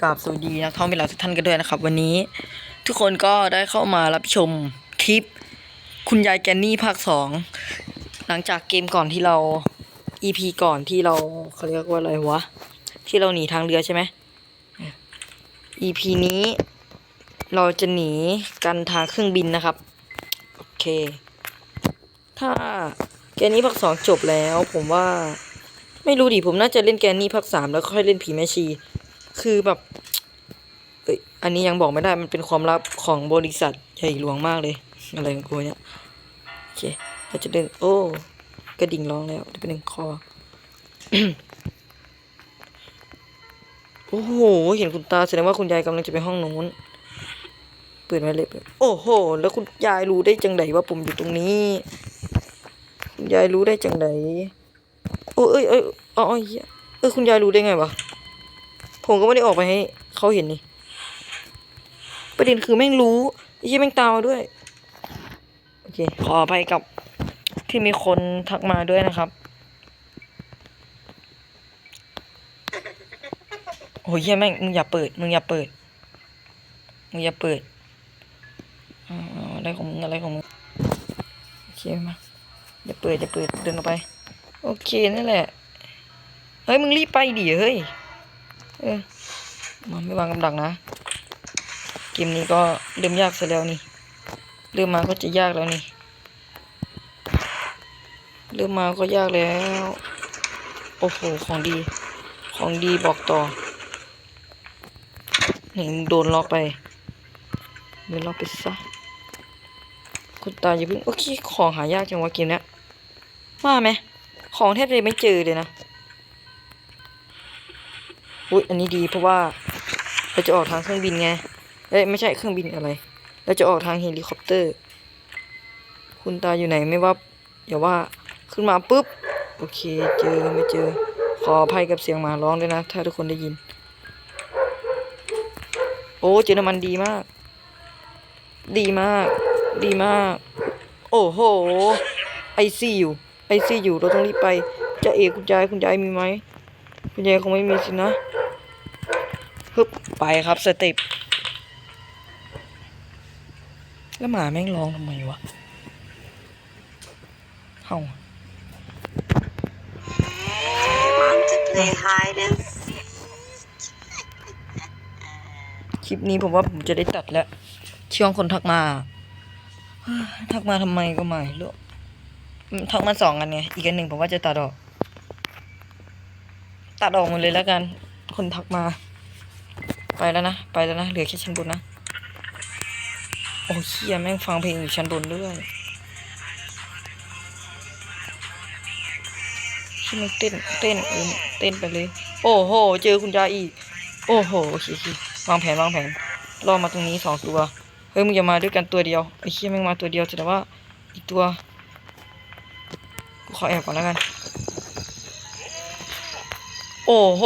กราบสวัสดีนักท่องเวลาทุกท่านกันด้วยนะครับ วันนี้ทุกคนก็ได้เข้ามารับชมคลิป คุณยายแกนนี่ภาคสองหลังจากเกมก่อนที่เรา EP ก่อนที่เราเขาเรียกว่าอะไรวะที่เราหนีทางเรือใช่ไหม EP นี้ เราจะหนีกันทางเครื่องบินนะครับโอเค ถ้าแกนนี่ภาคสองจบแล้วผมว่า ไม่รู้ดิผมน่าจะเล่นแกนนี่ภาคสามแล้วค่อยเล่นผีแม่ชี คือแบบเอ้ยอันนี้ยังบอกไม่ได้มันเป็นความลับของบริษัทใหญ่หลวงมากเลย อะไรของกูเนี่ยโอเคเราจะเดินโอ้กระดิ่งร้องแล้วเดี๋ยวเป็นหนึ่งคอโอ้โห เห็นคุณตาแสดงว่าคุณยายกำลังจะไปห้องนู้นเปิดไว้เลยเปิดโอ้โห แล้วคุณยายรู้ได้จังไดว่าผมอยู่ตรงนี้ คุณยายรู้ได้จังได โอ้เอ้ยเอ้ยอ๋อเหี้ยเออคุณยายรู้ได้ไงวะผมก็ไม่ได้ออกไปให้เขาเห็นนี่ ประเด็นคือแม่งรู้ไอ้เหี้ยแม่งตามมาด้วย โอเค ขออภัยกับที่มีคนทักมาด้วยนะครับ โอ้ยเหี้ยแม่งมึงอย่าเปิด มึงอย่าเปิด มึงอย่าเปิดอ่าอะไรของมึงอะไรของมึงโอเคมาอย่าเปิดอย่าเปิดเดินออกไป โอเคนั่นแหละ เฮ้ย มึงรีบไปดิเฮ้ย เออ มันไม่วางกำดักนะ เกมนี้ก็เริ่มยากซะแล้วนี่ เริ่มมาก็จะยากแล้วนี่ เริ่มมาก็ยากแล้ว โอ้โห ของดี ของดีบอกต่อหนึ่งโดนล็อกไปโดนล็อกไปซะคุณตาอย่าเพิ่งโอเค ของหายากจังวะเกมเนี้ยว่าไหม ของแทบจะไม่เจอเลยนะอุ้ยอันนี้ดีเพราะว่าเราจะออกทางเครื่องบินไงเอ้ยไม่ใช่เครื่องบินอะไร เราจะออกทางเฮลิคอปเตอร์ คุณตาอยู่ไหนไม่ว่าอย่าว่าขึ้นมาปุ๊บ โอเคเจอไม่เจอ ขออภัยกับเสียงหมาร้องด้วยนะ ถ้าทุกคนได้ยิน โอ้เจอน้ำมันดีมาก ดีมาก ดีมาก โอ้โหไอซีอยู่ ไอซีอยู่เราต้องรีบไปจะเอกคุณยายคุณยายมีไหมคุณยายคงไม่มีสินะฮึบไปครับสเต็ปแล้วหมาแม่งร้องทำไมวะเฮ้า Want to play hide and seek? คลิปนี้ผมว่าผมจะได้ตัดแล้ว ช่วงคนทักมา ทักมาทำไมก็ไม่รู้อืม ทักมาสองอันไงอีกอันหนึ่งผมว่าจะตัดออก ตัดออกหมดเลยแล้วกัน คนทักมา ไปแล้วนะ ไปแล้วนะ เหลือแค่ชั้นบนนะ โอ้เฮียแม่งฟังเพลงอยู่ชั้นบนด้วยที่มันเต้นเต้นเออเต้นไปเลย โอ้โห เจอคุณยายอีก โอ้โหโอเคโอเควางแผนวางแผนล่อมาตรงนี้สองตัว เฮ้ยมึงอย่ามาด้วยกันตัวเดียวไอ้เชี่ยแม่งมาตัวเดียวแต่ว่าอีกตัว กูขอแอบก่อนแล้วกัน โอ้โห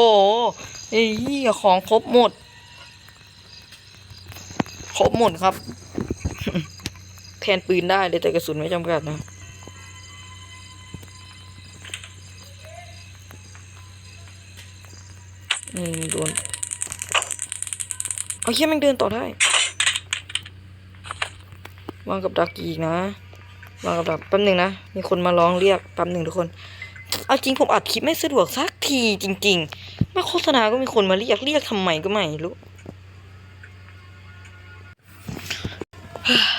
ไอ้เหี้ยของครบหมด ครบหมดครับ แทนปืนได้เลยแต่กระสุนไม่จำกัดนะอืมโดนเอาเฮียม่งเดินต่อได้วางกับดักอีกนะ วางกับแป๊บหนึ่งนะ มีคนมาร้องเรียกแป๊บหนึ่งทุกคน เอาจริงผมอัดคลิปไม่สะดวกสักทีจริงๆมาโฆษณาก็มีคนมาเรียกเรียกทำไมก็ไม่รู้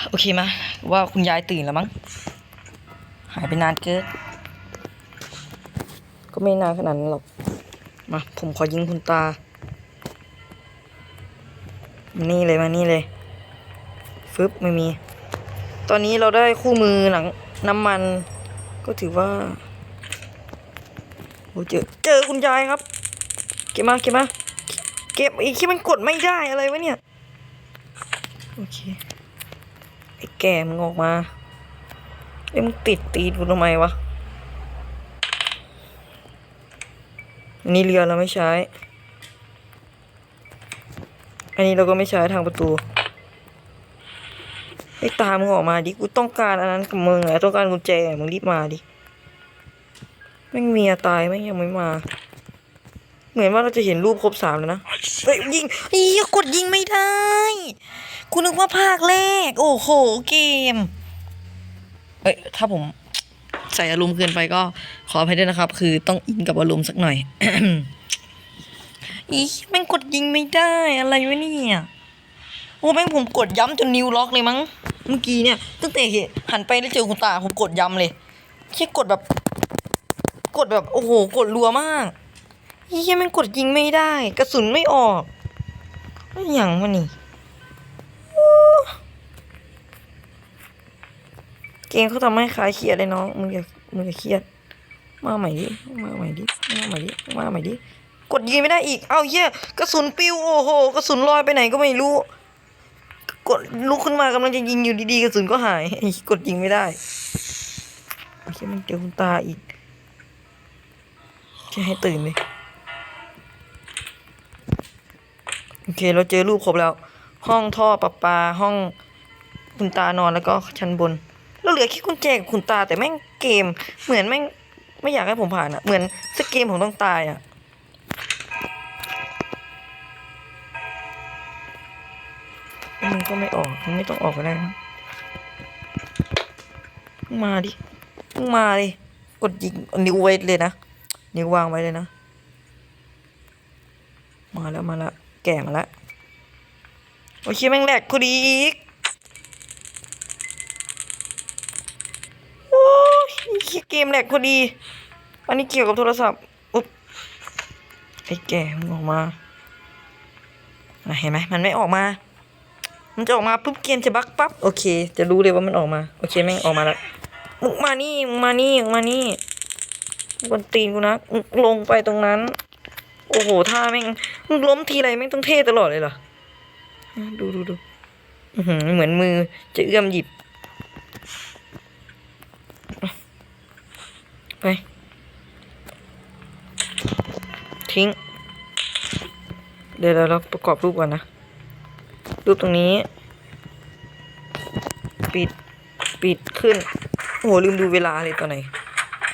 โอเคมาว่าคุณยายตื่นแล้วมั้ง หายไปนานเกิน ก็ไม่นานขนาดนั้นหรอก มา ผมขอยิงคุณตา นี่เลยมานี่เลย ฟึบไม่มี ตอนนี้เราได้คู่มือหลังน้ำมัน ก็ถือว่าโอ้เจอเจอคุณยายครับ เก็บมาเก็บมาเก็บอีกที่มันกดไม่ได้อะไรวะเนี่ยโอเคไอ้แก่มึงออกมาเอ้มึงติดตีนกูทำไมวะอันนี้เรือเราไม่ใช้ อันนี้เราก็ไม่ใช้ทางประตู ไอ้ตามมึงออกมาดิกูต้องการอันนั้นกับมึงอะต้องการกุญแจมึงรีบมาดิแม่งเมียตายแม่งยังไม่มา เหมือนว่าเราจะเห็นรูปครบสามแล้วนะเฮ้ยยิงอีกดยิงไม่ได้คุณนึกว่าภาคแรก โอ้โหเกมเอ้ยถ้าผมใส่อารมณ์เกินไปก็ขออภัยด้วยนะครับ คือต้องอินกับอารมณ์สักหน่อยอีแม่งกดยิงไม่ได้อะไรวะเนี่ย โอ้แม่งผมกดย้ำจนนิ้วล็อกเลยมั้ง เมื่อกี้เนี่ย ตั้งแต่เห็นหันไปแล้วเจอคุณตาผมกดย้ำเลยแค่กดแบบ กดแบบโอ้โหกดรัวมากเฮียแม่งกดยิงไม่ได้ กระสุนไม่ออกอย่างวะนี่เกมเขาทำให้คลายเครียดเลยน้องมึงอย่ามึงอย่าเครียด มาใหม่ดิ มาใหม่ดิ มาใหม่ดิ มาใหม่ดิ กดยิงไม่ได้อีก เอาเหี้ย กระสุนปิว โอ้โห กระสุนลอยไปไหนก็ไม่รู้ กดลุกขึ้นมากำลังจะยิงอยู่ดีๆกระสุนก็หายกดยิงไม่ได้โอเคมันเจอคุณตาอีกจะให้ตื่นเลยโอเคเราเจอรูปครบแล้ว ห้องท่อประปาห้องคุณตานอนแล้วก็ชั้นบนแล้วเหลือแค่กุญแจกับคุณตาแต่แม่งเกมเหมือนแม่งไม่อยากให้ผมผ่านอะเหมือนสักเกมผมต้องตายอะมึ ก็ไม่ออกมึงไม่ต้องออกก็ได้นะมึงมาดิมึงมาดิกดยิงนิ้วไว้เลยนะนิ้ววางไว้เลยนะ มาแล้วมาแล้วแก่มาแล้วโอเคแม่งแหลกพอดีอีกโอ้ยเหี้ยเกมแหลกพอดี อันนี้เกี่ยวกับโทรศัพท์อุ๊บไอ้แก่มึงออกมาเห็นไหมมันไม่ออกมา มันจะออกมาปุ๊บเกมจะบักปั๊บโอเค จะรู้เลยว่ามันออกมา โอเคแม่งออกมาแล้วมึงมานี่มึงมานี่มึงมานี่บนตีนกูนะมึงลงไปตรงนั้น โอ้โหท่าแม่งมึงล้มทีไรแม่งต้องเท่ตลอดเลยเหรอดูดูดูเหมือนมือจะเอื้อมหยิบ ไป ทิ้ง เดี๋ยวเราประกอบรูปก่อนนะ รูปตรงนี้ ปิดปิดขึ้น โอ้โห ลืมดูเวลาเลยตอนไหน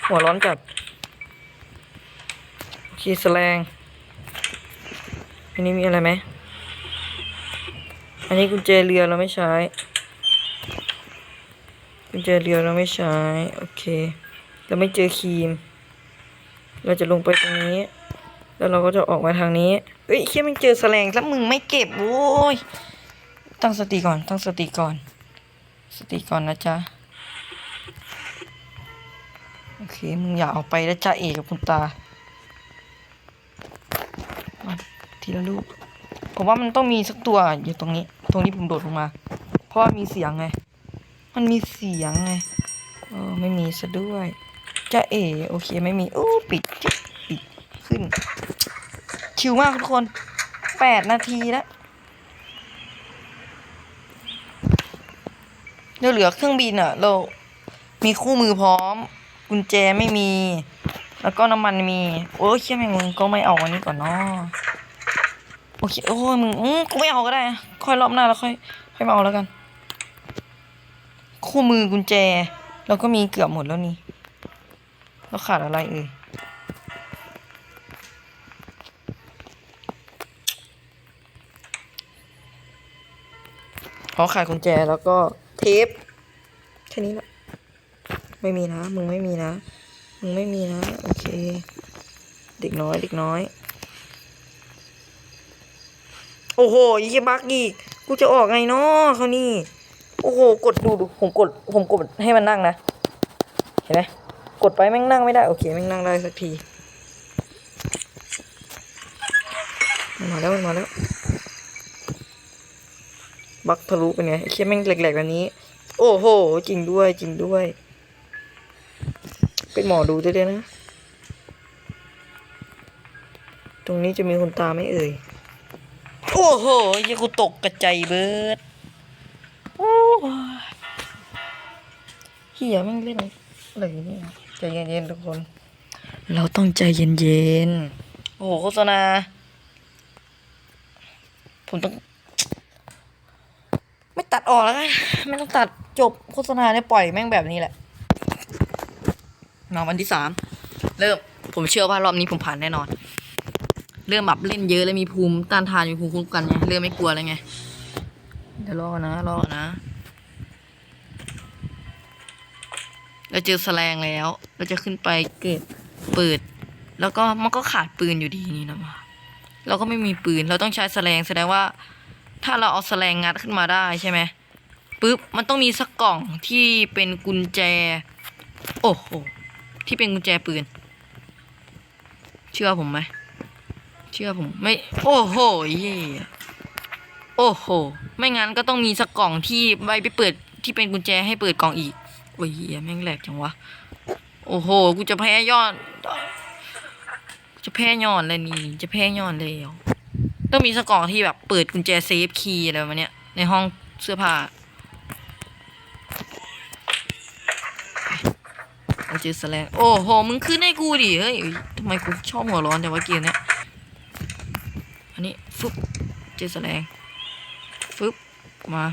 หัวร้อนจัดโอเคแสลงอันนี้มีอะไรไหม อันนี้กุญแจเรือเราไม่ใช้ กุญแจเรือเราไม่ใช้ โอเค เราไม่เจอครีม เราจะลงไปตรงนี้ แล้วเราก็จะออกมาทางนี้เฮ้ยแค่มันเจอแสลงแล้วมึงไม่เก็บโว้ย ตั้งสติก่อน ตั้งสติก่อน สติก่อนนะจ๊ะ โอเค มึงอย่าออกไปแล้วจ้าเอกกับคุณตา ทีละลูก ผมว่ามันต้องมีสักตัวอยู่ตรงนี้ ตรงนี้ผมโดดลงมา เพราะว่ามีเสียงไง มันมีเสียงไง เออ ไม่มีซะด้วยจะเอโอเคไม่มีโอ้ปิดจิ๊บปิดขึ้น ชิวมากทุกคนแปดนาทีแล้ว เดี๋ยวเหลือเครื่องบินอะ เรามีคู่มือพร้อม กุญแจไม่มี แล้วก็น้ำมันมี โอ้ยเชี่ยแม่งมึงก็ไม่เอาอันนี้ก่อนเนาะโอเคโอ้ยมึงอืมกูไม่เอาก็ได้ ค่อยรอบหน้าแล้วค่อยค่อยมาเอาแล้วกัน คู่มือกุญแจ เราก็มีเกือบหมดแล้วนี่เราขาดอะไรเอ่ยขอขายกุญแจแล้วก็ เทปแค่นี้แหละไม่มีนะ มึงไม่มีนะ มึงไม่มีนะ โอเค เด็กน้อย เด็กน้อย โอ้โหยี่บักอีก กูจะออกไงเนาะเขานี่ โอ้โห กดดูดู ผมกด ผมกดให้มันนั่งนะ เห็นไหม กดไปแม่งนั่งไม่ได้ โอเค แม่งนั่งได้สักที มาแล้ว มาแล้ว บักทะลุเป็นไงไอ้เคี้ยแม่งแหลกๆแบบนี้ โอ้โห จริงด้วยจริงด้วย เป็นหมอดูด้วยนะ ตรงนี้จะมีคนตาไหม่เอ่ย โอ้โหยังกูตกกระใจเบิดโอ้ยเฮียแม่งเล่นอะไรเนี่ยใจเย็นๆทุกคน เราต้องใจเย็นๆ โอ้โหโฆษณาผมต้อง ไม่ตัดออกแล้วกันไม่ต้องตัดจบโฆษณาเนี่ยปล่อยแม่งแบบนี้แหละมาวันที่สามเริ่มผมเชื่อว่ารอบนี้ผมผ่านแน่นอน เริ่มแบบเล่นเยอะแล้วมีภูมิต้านทานมีภูมิคุ้มกันไงเริ่มไม่กลัวแล้วไงเดี๋ยวรอนะรอนะเราเจอแสลงแล้ว เราจะขึ้นไปเก็บเปิดแล้วก็มันก็ขาดปืนอยู่ดีนี่นะวะเราก็ไม่มีปืน เราต้องใช้แสลงแสดงว่า ถ้าเราเอาแสลงงัดขึ้นมาได้ใช่ไหมปุ๊บมันต้องมีสักกล่องที่เป็นกุญแจ โอ้โหที่เป็นกุญแจปืน เชื่อผมไหมเชื่อผมไม่ โอ้โหเย่โอ้โห ไม่งั้นก็ต้องมีสักกล่องที่ไว้ไปเปิดที่เป็นกุญแจให้เปิดกล่องอีกโอ้ยเหี้ยแม่งแหลกจังวะ โอ้โห กูจะแพ้ยอด จะแพ้ยอดเลยนี่ จะแพ้ยอดเลยอะ ต้องมีสกองที่แบบเปิดกุญแจเซฟคีย์อะไรประมาณเนี้ยในห้องเสื้อผ้าเราเจอแสลงโอ้โห มึงขึ้นให้กูดิ เฮ้ยทำไมกูชอบหัวร้อนจังวะเกมเนี้ย อันนี้ฟึบเจอแสลงฟึบมา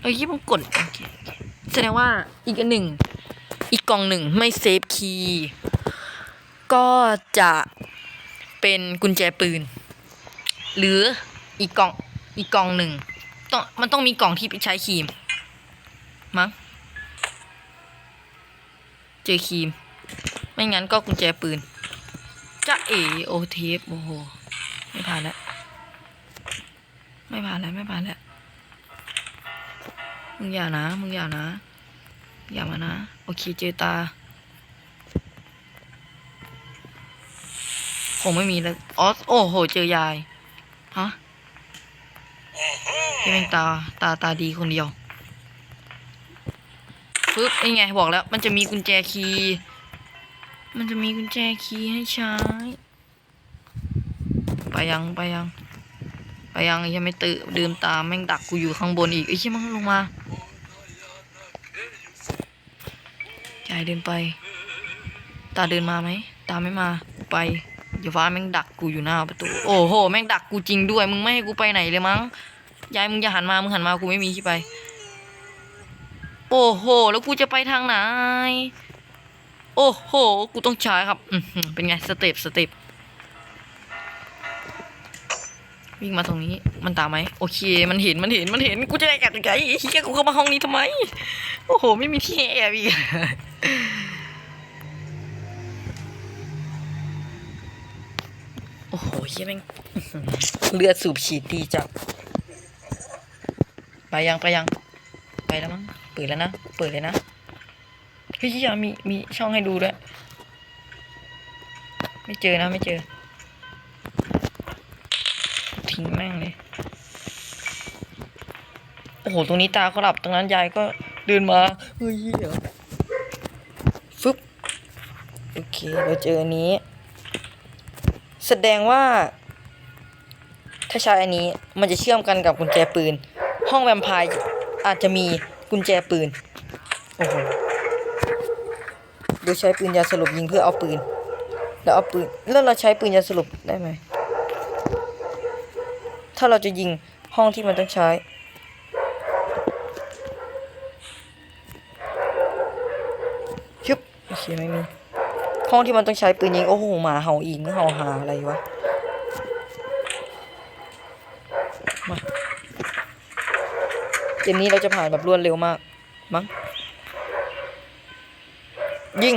เอ้ยมันกดโอเคโอเคแสดงว่าอีกอันหนึ่ง อีกกล่องหนึ่งไม่เซฟคีย์ก็จะเป็นกุญแจปืน หรืออีกกล่องอีกกล่องหนึ่งต้องมันต้องมีกล่องที่ใช้ครีมมั้งเจอครีม ไม่งั้นก็กุญแจปืนจะเอโอเทปโอ้โหไม่ผ่านแล้วไม่ผ่านแล้วไม่ผ่านแล้วมึงอย่านะมึงอย่านะ อย่ามานะ โอเคเจอตาคงไม่มีแล้วอ๋อโอ้โห เจอยาย ฮะนี่เป็นตาตาตาดีคนเดียวปึ๊บนี่ไงบอกแล้ว มันจะมีกุญแจคีย์มันจะมีกุญแจคีย์ให้ใช้ ไปยังไปยัง ไปยังยังไม่ตื่นดื่มตามแม่งดักกูอยู่ข้างบนอีกไอ้เชี่ยมันลงมาใจเดินไป ตาเดินมาไหม ตาไม่มากูไป อย่าฟ้าแม่งดักกูอยู่หน้าประตู โอ้โห แม่งดักกูจริงด้วย มึงไม่ให้กูไปไหนเลยมั้ง ยายมึงอย่าหันมา มึงหันมา กูไม่มีที่ไป โอ้โห แล้วกูจะไปทางไหน โอ้โห กูต้องใช้ครับอืเป็นไง สเต็ป สเต็ป วิ่งมาตรงนี้ มันตามไหม โอเค มันเห็น มันเห็น มันเห็น กูจะได้กลับยังไงไอ้เฮียกูเข้ามาห้องนี้ทำไม โอ้โห ไม่มีที่แอบอีก เฮียแม่งอื้อหือเลือดสูบฉีดดีจัดไปยังไปยัง ไปแล้วมั้งเปิดแล้วนะเปิดเลยนะเฮ้ยมีมีช่องให้ดูด้วยไม่เจอนะไม่เจอ ทิ้งแม่งเลยโอ้โหตรงนี้ตาก็หลับตรงนั้นยายก็เดินมาเฮ้ยเหี้ยฟึบโอเคเราเจออันนี้ แสดงว่า ถ้าใช้อันนี้มันจะเชื่อมกันกับกุญแจปืน ห้องแวมไพร์อาจจะมีกุญแจปืน โอ้โหโดยใช้ปืนยาสลบยิงเพื่อเอาปืน แล้วเอาปืน แล้วเราใช้ปืนยาสลบได้ไหม ถ้าเราจะยิงห้องที่มันต้องใช้ชุบโอเคไม่มี ห้องที่มันต้องใช้ปืนยิง โอ้โหหมาเห่าอีกมึงเห่าหาอะไรวะมาเกมนี้เราจะผ่านแบบรวดเร็วมาก มั้ง ยิง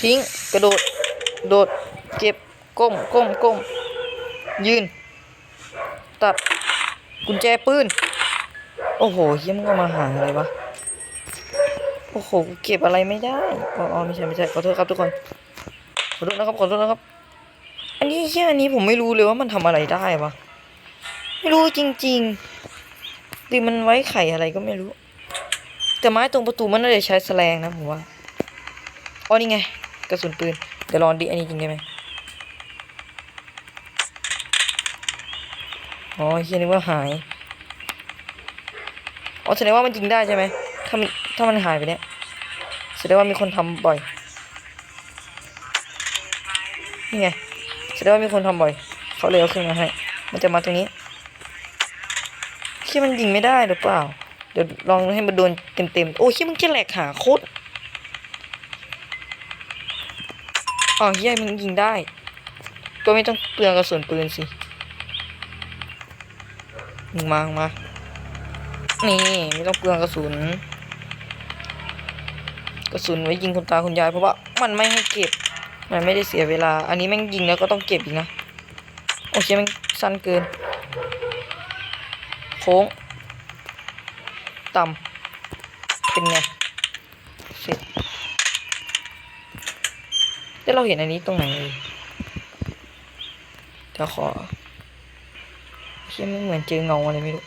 ทิ้ง กระโดด โดด เก็บ ก้ม ก้ม ก้ม ยืน ตัด กุญแจปืน โอ้โหเฮียมึงเอามาหาอะไรวะ โอ้โห เก็บอะไรไม่ได้ อ๋อไม่ใช่ไม่ใช่ขอโทษครับทุกคน ขอโทษนะครับ ขอโทษนะครับ อันนี้เฮียอันนี้ผมไม่รู้เลยว่ามันทำอะไรได้วะไม่รู้จริงๆหรือมันไว้ไข่อะไรก็ไม่รู้ แต่ไม้ตรงประตูมันน่าจะใช้แสลงนะผมว่า อ๋อนี่ไง กระสุนปืน เดี๋ยวลองดิอันนี้จริงได้ไหมอ๋อเฮียนึกว่าหาย อ๋อแสดงว่ามันจริงได้ใช่ไหมถ้ามัน ถ้ามันหายไปเนี้ยแสดงว่ามีคนทำบ่อย นี่ไงแสดงว่ามีคนทำบ่อย เขาเลยเอาขึ้นมาให้ มันจะมาตรงนี้เชี่ยมันยิงไม่ได้หรือเปล่า เดี๋ยวลองให้มันโดนเต็มๆ โอ้เชี่ยมึงจะแหลกหาโคตรอขอเฮียมึงยิงได้ ก็ไม่ต้องเปลืองกระสุนปืนสิมึงมามา นี่ไม่ต้องเปลืองกระสุน กระสุนไว้ยิงคุณตาคุณยายเพราะว่ามันไม่ให้เก็บ มันไม่ได้เสียเวลา อันนี้แม่งยิงแล้วก็ต้องเก็บอีกนะ โอเคแม่งสั้นเกิน โค้ง ต่ำเป็นไงเสร็จแล้วเราเห็นอันนี้ตรงไหนเลยเดี๋ยวขอเชี่ยไม่เหมือนเจอเงาอะไรไม่รู้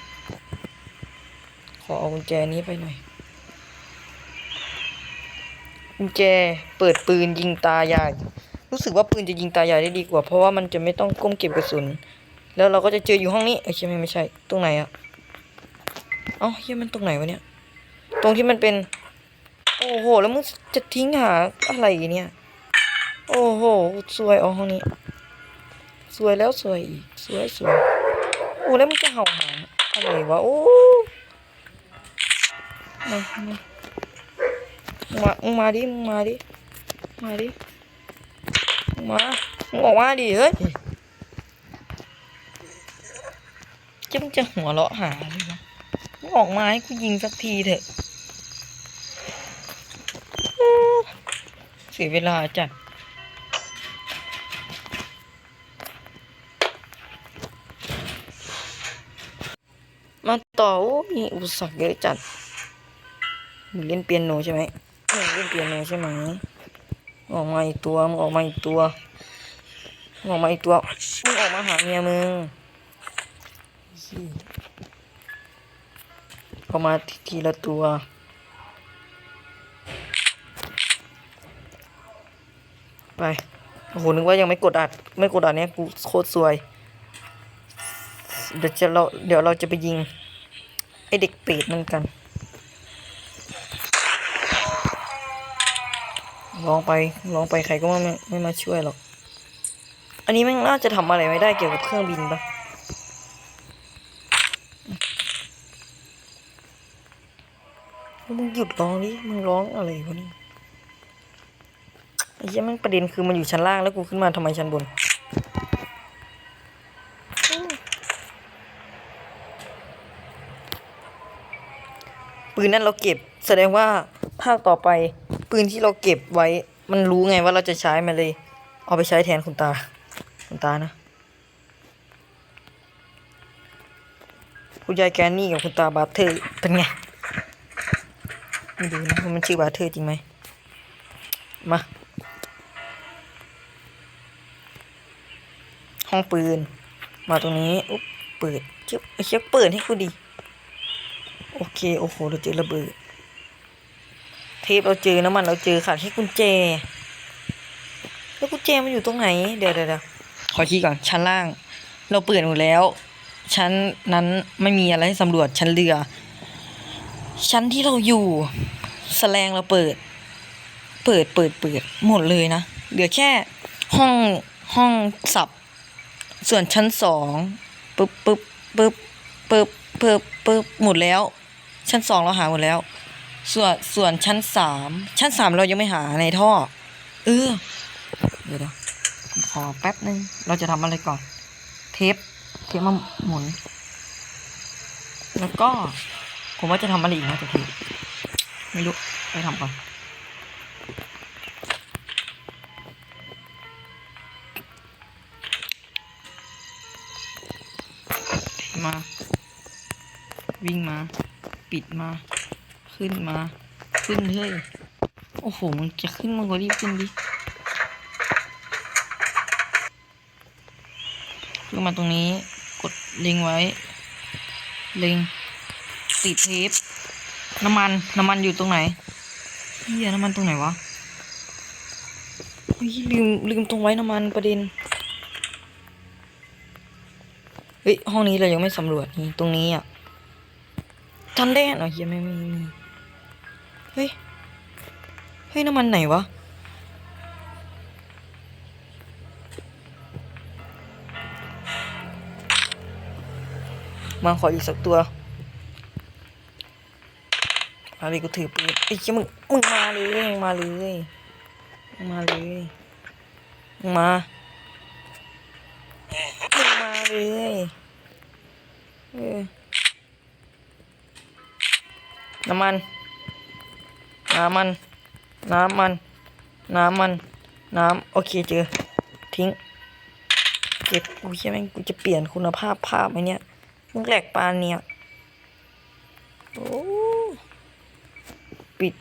ขอเอากุญแจนี้ไปหน่อย กุญแจเปิดปืนยิงตายาย รู้สึกว่าปืนจะยิงตายายได้ดีกว่า เพราะว่ามันจะไม่ต้องก้มเก็บกระสุน แล้วเราก็จะเจออยู่ห้องนี้เอ้ยใช่ไมไม่ใช่ ตรงไหนอะเอ้าเฮียมันตรงไหนวะเนี่ย ตรงที่มันเป็น โอ้โห แล้วมึงจะทิ้งหาอะไรเนี่ย โอ้โหสวยอ๋อห้องนี้ สวยแล้วสวยอีกสวยสวยโอ้แล้วมึงจะเห่าหาอะไรวะโอ้มามามึง มามึงมาดิ มึงมาดิ มาดิ มึงมา มึงออกมาดิ เฮ้ยจะมึงจะหัวเราะหาเลยวะมึงออกมาให้กูยิงสักทีเถอะ เสียเวลาจัดมาต่อมีอุปสรรคเยอะจัดเล่นเปียโนใช่ไหม มึงเล่นเปียโนใช่ไหมออกมาอีกตัวมึงออกมาอีกตัวมึงออกมาอีกตัวมึงออกมาหาเมียมึงออกมาทีทีละตัวไปโอ้โหนึกว่ายังไม่กดอัด ไม่กดอัดเนี้ยกูโคตรซวย เดี๋ยวจะเราเดี๋ยวเราจะไปยิง ไอเด็กเปรตนั่นกัน ลองไปลองไปใครก็ไม่ไม่มาช่วยหรอก อันนี้ม่งน่าจะทำอะไรไม่ได้เกี่ยวกับเครื่องบินปะมึงหยุดร้องดิมึงร้องอะไรวะนี่ไอ้เหี้ยมันประเด็นคือมันอยู่ชั้นล่างแล้วกูขึ้นมาทำไมชั้นบนปืนนั้นเราเก็บแสดงว่าภาคต่อไป ปืนที่เราเก็บไว้ มันรู้ไงว่าเราจะใช้มันเลย เอาไปใช้แทนคุณตา คุณตานะคุณยายแกนนี่กับคุณตาบาเทอร์เป็นไงไม่ดูนะว่ามันชื่อบาเทอร์จริงไหมมาห้องปืน มาตรงนี้อุ๊บเปิดเชี่ยไอ้เชี่ยเปิดให้กูดี โอเค โอ้โห เราเจอระเบิด เทปเราเจอน้ำมันเราเจอขาดแค่กุญแจ แล้วกุญแจมันอยู่ตรงไหน เดี๋ยวเดี๋ยวขอชี้ก่อนชั้นล่าง เราเปิดหมดแล้ว ชั้นนั้นไม่มีอะไรให้สำรวจชั้นเรือ ชั้นที่เราอยู่แสลงเราเปิด เปิดเปิดเปิดหมดเลยนะเหลือแค่ห้องห้องสับ ส่วนชั้นสองปึ๊บปึ๊บปึ๊บปึ๊บปึ๊บปึ๊บหมดแล้ว ชั้นสองเราหาหมดแล้ว ส่วนส่วนชั้นสามชั้นสามเรายังไม่หาในท่อ เออเดี๋ยวขอแป๊บนึง เราจะทำอะไรก่อน เทป เทปมาหมุน แล้วก็ ผมว่าจะทำอะไรอีกนะแต่ทีไม่รู้ ไปทำก่อนมา วิ่งมา ปิดมา ขึ้นมา ขึ้นเฮ้ยโอ้โหมึงจะขึ้นมึงก็รีบขึ้นดิขึ้นมาตรงนี้กดเล็งไว้ เล็งติดเทปน้ำมันน้ำมันอยู่ตรงไหนเฮียน้ำมันตรงไหนวะเฮ้ยลืมลืมตรงไว้น้ำมันประเด็นเฮ้ยห้องนี้เรายังไม่สำรวจนี่ตรงนี้อะทันได้เหรอเฮียไม่ไม่มี ฮ้ย เฮ้ยน้ำมันไหนวะ มาขออีกสักตัวอะไรกูถือปืนไอ้เชี่ยมึงมึงมาเลยมึงมาเลยมาเลยมึงมามึงมาเลยเออน้ำมัน น้ำมัน น้ำมัน น้ำมัน น้ำ โอเคเจอ ทิ้ง เก็บกูใช่ไหมงกูจะเปลี่ยนคุณภาพภาพไหมเนี่ย มึงแหลกปานเนี่ย โอ้ ปิด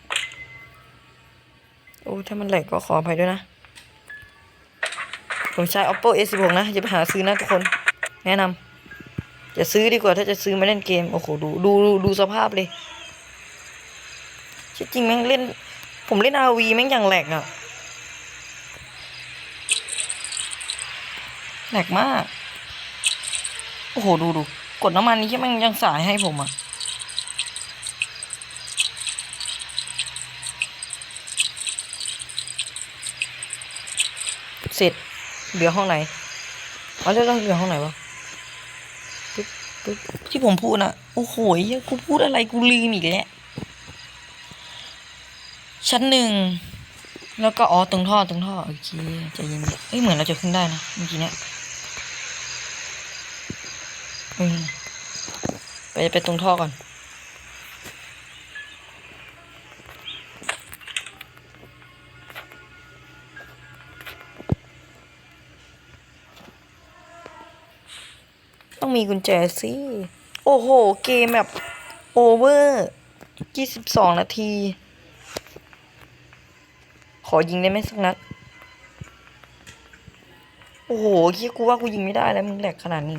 โอ้ ถ้ามันแหลกก็ขออภัยด้วยนะ ผมใช้ oppo a 1 6นะอย่าไปหาซื้อนะทุกคน แนะนำจะซื้อดีกว่าถ้าจะซื้อมาเล่นเกม โอ้โห ดู ดู ดูสภาพเลย จริงๆแม่งเล่น ผมเล่น RV แม่งอย่างแหลกอะแหลกมาก โอ้โห ดูดูกดน้ำมันนี้แค่แม่งยังสายให้ผมอะเสร็จ เหลือห้องไหนเอาแล้วแล้วเหลือห้องไหนวะที่ผมพูดนะโอ้โหยกูพูดอะไรกูลืมอีกแล้ว ชั้นหนึ่ง แล้วก็อ๋อตรงท่อตรงท่อโอเคใจเย็นเอ้ยเหมือนเราจะขึ้นได้นะเมื่อกี้เนี้ยอ้ยไปไปตรงท่อก่อน ต้องมีกุญแจสิ โอ้โห เกมแบบ โอเวอร์ยี่สิบสองนาที ขอยิงได้ไหมสักนัด โอ้โหคิดกูว่ากูยิงไม่ได้แล้วมึงแหลกขนาดนี้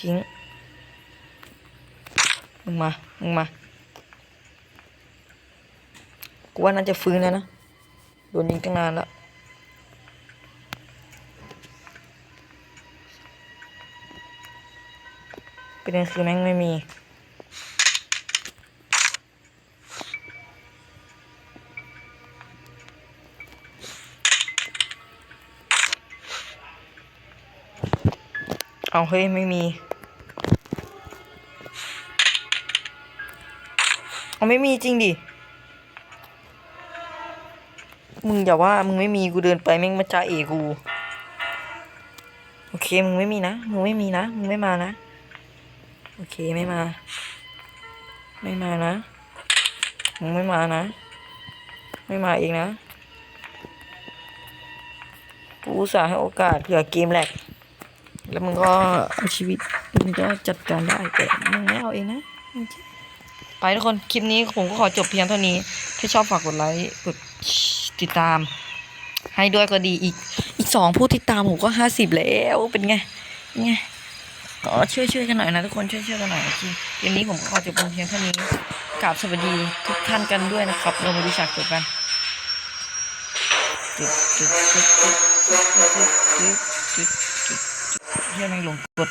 ทิ้ง มึงมา มึงมา กูว่าน่าจะฟื้นแล้วนะ โดนยิงตั้งนานแล้วประเด็นคือแม่งไม่มี เอาเฮ้ยไม่มีเอาไม่มีจริงดิ มึงอย่าว่ามึงไม่มีกูเดินไปแม่งมาจ้าเอกู โอเคมึงไม่มีนะ มึงไม่มีนะ มึงไม่มานะ โอเคไม่มา ไม่มานะ มึงไม่มานะ ไม่มาเองนะ กูสาให้โอกาสเผื่อเกมแหลก แล้วมันก็เอาชีวิตมันก็จัดการได้แต่มึงไม่เอาเองนะไปทุกคนคลิปนี้ผมก็ขอจบเพียงเท่านี้ ถ้าชอบฝากกดไลค์กดติดตาม ให้ด้วยก็ดีอีก อีกสองผู้ติดตามผมก็ห้าสิบแล้วเป็นไงไงก็ช่วยช่วยกันหน่อยนะทุกคนช่วยช่วยกันหน่อยทีเกมนี้ผมก็ขอจบเพียงเท่านี้กราบสวัสดีทุกท่านกันด้วยนะครับเรามาดูฉากจบกันจุดจุดจุดจุดจุดจุดจุด เฮียแม่งลงกด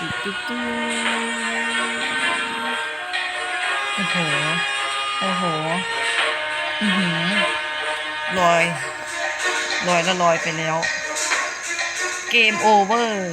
จุดจุดจุดโอ้โห โอ้โห อือหือลอย ลอยแล้วลอยไปแล้ว เกมโอเวอร์